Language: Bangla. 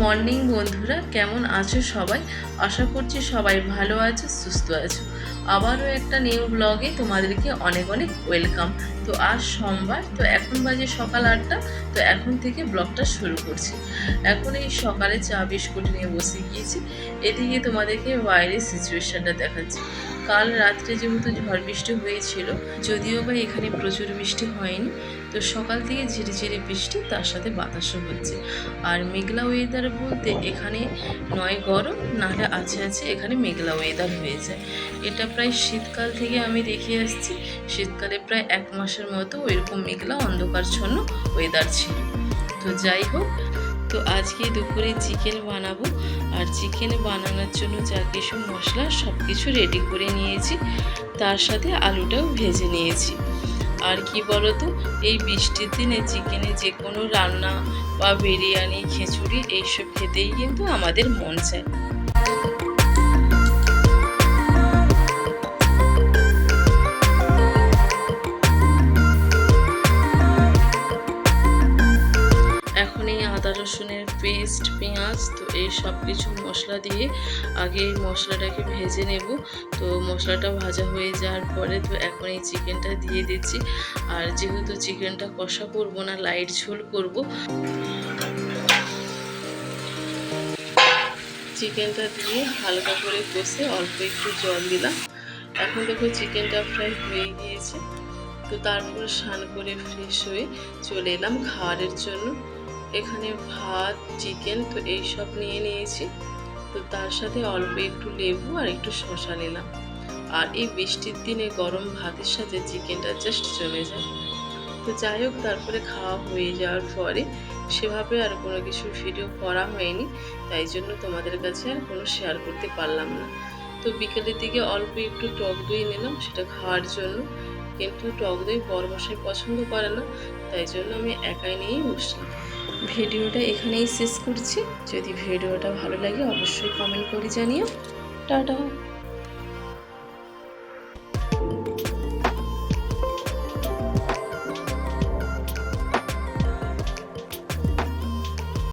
মর্নিং বন্ধুরা, কেমন আছো সবাই? আশা করছি সবাই ভালো আছো, সুস্থ আছো। আবারও একটা নিউ ব্লগে তোমাদেরকে অনেক অনেক ওয়েলকাম তো আজ সোমবার, তো এখন বাজে সকাল আটটা, তো এখন থেকে ব্লগটা শুরু করছি। এখন এই সকালে চা বিস্কুট নিয়ে বসে গিয়েছি, এদিকে তোমাদেরকে বাইরের সিচুয়েশনটা দেখাচ্ছি। কাল রাত্রে যেহেতু ঝড় বৃষ্টি হয়েছিল, যদিও বা এখানে প্রচুর বৃষ্টি হয়নি, তো সকাল থেকে ঝিরিঝিরি বৃষ্টি, তার সাথে বাতাসও হচ্ছে। আর মেঘলা ওয়েদার বলতে এখানে নয় গরম, নাহলে আছে আছে এখানে মেঘলা ওয়েদার হয়ে যায় এটা প্রায় শীতকাল থেকে আমি দেখে আসছি, শীতকালে প্রায় এক মাসের মতো ওইরকম মেঘলা অন্ধকারচ্ছন্ন ওয়েদার ছিল। তো যাই হোক তো আজকে দুপুরে চিকেন বানাবো। আর চিকেন বানানোর জন্য যা কিছু মশলা সব কিছু রেডি করে নিয়েছি। তার সাথে আলুটাও ভেজে নিয়েছি। আর কি বলতো, এই বৃষ্টির দিনে চিকেনে যে কোনো রান্না বা বিরিয়ানি, খিচুড়ি, এইসব খেতেই কিন্তু আমাদের মন চায়। এই আদা রসুনের পেস্ট, পেঁয়াজ, তো এই সব কিছু মশলা দিয়ে আগে এই মশলাটাকে ভেজে নেব। তো মশলাটা ভাজা হয়ে যাওয়ার পরে তো এখন এই চিকেনটা দিয়ে দিচ্ছি। আর যেহেতু চিকেনটা কষা করব না, লাইট ঝোল করব। চিকেনটা দিয়ে হালকা করে কষে অল্প একটু জল দিলাম। এখন দেখো চিকেনটা ফ্রাই হয়ে গিয়েছে। তো তারপর স্নান করে ফ্রেশ হয়ে চলে এলাম খাওয়ারের জন্য। এখানে ভাত, চিকেন, তো এই সব নিয়ে নিয়েছি। তো তার সাথে অল্প একটু লেবু আর একটু শশা নিলাম। আর এই বৃষ্টির দিনে গরম ভাতের সাথে চিকেনটা জাস্ট জমে যায়। তো যাই হোক, তারপরে খাওয়া হয়ে যাওয়ার পরে সেভাবে আর কোনো কিছু ভিডিও করা হয়নি। তাই জন্য তোমাদের কাছে আর কোনো শেয়ার করতে পারলাম না। তো বিকেলের দিকে অল্প একটু টক দই নিলাম, সেটা খাওয়ার জন্য। কিন্তু টক দই বড় মশাই পছন্দ করে না, তাই জন্য আমি একাই নিয়েই বসলাম। ভিডিওটা এখানেই শেষ করছি। যদি ভিডিওটা ভালো লাগে অবশ্যই কমেন্ট করে জানিও। টাটা।